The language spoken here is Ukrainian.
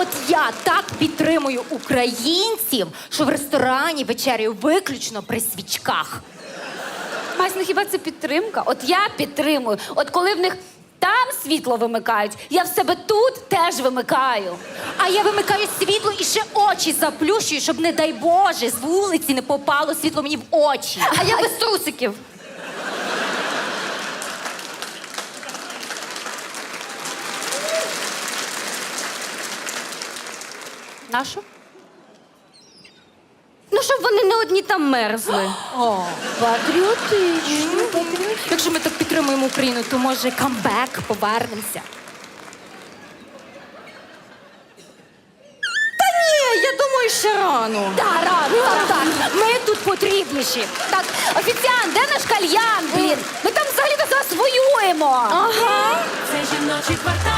от я так підтримую українців, що в ресторані вечеряю виключно при свічках. Мась, ну хіба це підтримка? От я підтримую. От коли в них там світло вимикають, я в себе тут теж вимикаю. А я вимикаю світло і ще очі заплющую, щоб, не дай Боже, з вулиці не попало світло мені в очі. А я без трусиків. Нащо? Ну, щоб вони не одні там мерзли. О, патріотично, патріотично. Якщо ми так підтримуємо Україну, то може камбек повернемося. Та Ні, я думаю, ще рано. Да, рано, так, так. Ми тут потрібніші. Так, офіціант, де наш кальян, блін? Ми там взагалі-то зараз воюємо. Ага. Це жіночий квартал.